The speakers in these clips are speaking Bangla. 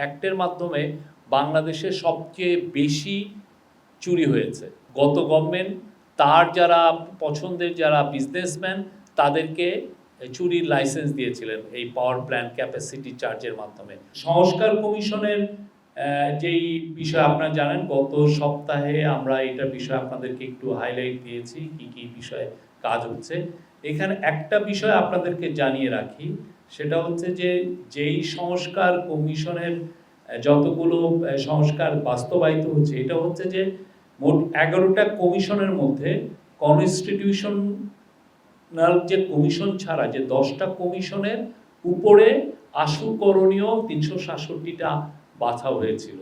অ্যাক্টের মাধ্যমে বাংলাদেশে সবচেয়ে বেশি চুরি হয়েছে। গত গভর্নমেন্ট তার যারা পছন্দের যারা বিজনেসম্যান তাদেরকে চুরির লাইসেন্স দিয়েছিলেন এই পাওয়ার প্ল্যান্ট ক্যাপাসিটি চার্জের মাধ্যমে। সংস্কার কমিশনের যেই বিষয় আপনারা জানেন, গত সপ্তাহে আমরা এটা বিষয়ে আপনাদেরকে একটু হাইলাইট দিয়েছি, কি কি বিষয়ে কাজ হচ্ছে। এখানে একটা বিষয় আপনাদেরকে জানিয়ে রাখি, সেটা হচ্ছে যে যেই সংস্কার কমিশনের যতগুলো সংস্কার বাস্তবায়িত হচ্ছে, এটা হচ্ছে যে মোট এগারোটা কমিশনের মধ্যে কনস্টিটিউশনাল যে কমিশন ছাড়া, যে দশটা কমিশনের উপরে আশু করণীয় তিনশো সাতষট্টিটা বাছা হয়েছিল।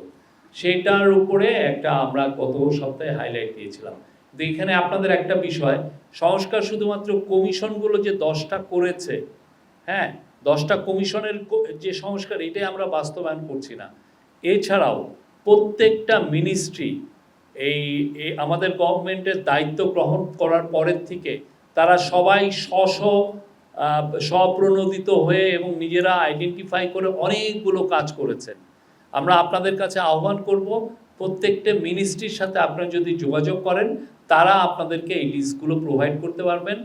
সেটার উপরে একটা আমরা গত সপ্তাহে হাইলাইট দিয়েছিলাম। এখানে আপনাদের একটা বিষয়, সংস্কার শুধুমাত্র কমিশনগুলো যে দশটা করেছে হ্যাঁ দশটা কমিশনের যে সংস্কার, এটাই আমরা বাস্তবায়ন করছি না। এছাড়াও প্রত্যেকটা মিনিস্ট্রি এই আমাদের গভর্নমেন্টের দায়িত্ব গ্রহণ করার পরের থেকে তারা সবাই স্ব স্ব স্বপ্রণোদিত হয়ে এবং নিজেরা আইডেন্টিফাই করে অনেকগুলো কাজ করেছেন। আমরা আপনাদের কাছে আহ্বান করব প্রত্যেকটা মিনিস্ট্রির সাথে আপনারা যদি যোগাযোগ করেন, তারা আপনাদেরকে এই লিস্টগুলো প্রোভাইড করতে পারবেন।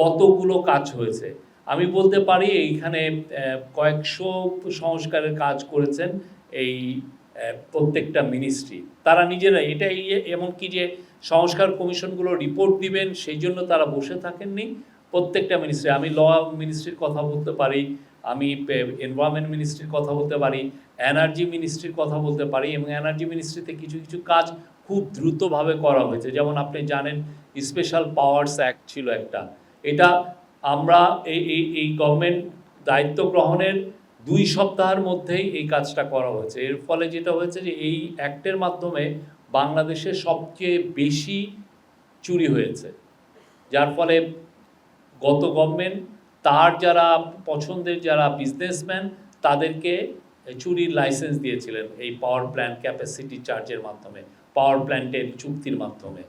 কতগুলো কাজ হয়েছে? আমি বলতে পারি, এইখানে কয়েকশো সংস্কারের কাজ করেছেন এই প্রত্যেকটা মিনিস্ট্রি তারা নিজেরা এটাই এমনকি যে সংস্কার কমিশনগুলো রিপোর্ট দিবেন, সেই জন্য তারা বসে থাকেননি। প্রত্যেকটা মিনিস্ট্রি আমি ল মিনিস্ট্রির কথা বলতে পারি, আমি এনভায়রনমেন্ট মিনিস্ট্রির কথা বলতে পারি এনার্জি মিনিস্ট্রির কথা বলতে পারি এবং এনার্জি মিনিস্ট্রিতে কিছু কিছু কাজ খুব দ্রুতভাবে করা হয়েছে। যেমন আপনি জানেন স্পেশাল পাওয়ার্স অ্যাক্ট ছিল একটা। এটা আমরা এই এই এই গভর্নমেন্ট দায়িত্ব গ্রহণের দুই সপ্তাহের মধ্যেই এই কাজটা করা হয়েছে। এর ফলে যেটা হয়েছে যে, এই অ্যাক্টের মাধ্যমে বাংলাদেশে সবচেয়ে বেশি চুরি হয়েছে। যার ফলে গত গভর্নমেন্ট তার যারা পছন্দের যারা বিজনেসম্যান তাদেরকে চুরির লাইসেন্স দিয়েছিলেন এই পাওয়ার প্ল্যান্ট ক্যাপাসিটি চার্জের মাধ্যমে পাওয়ার প্ল্যান্টের চুক্তির মাধ্যমে।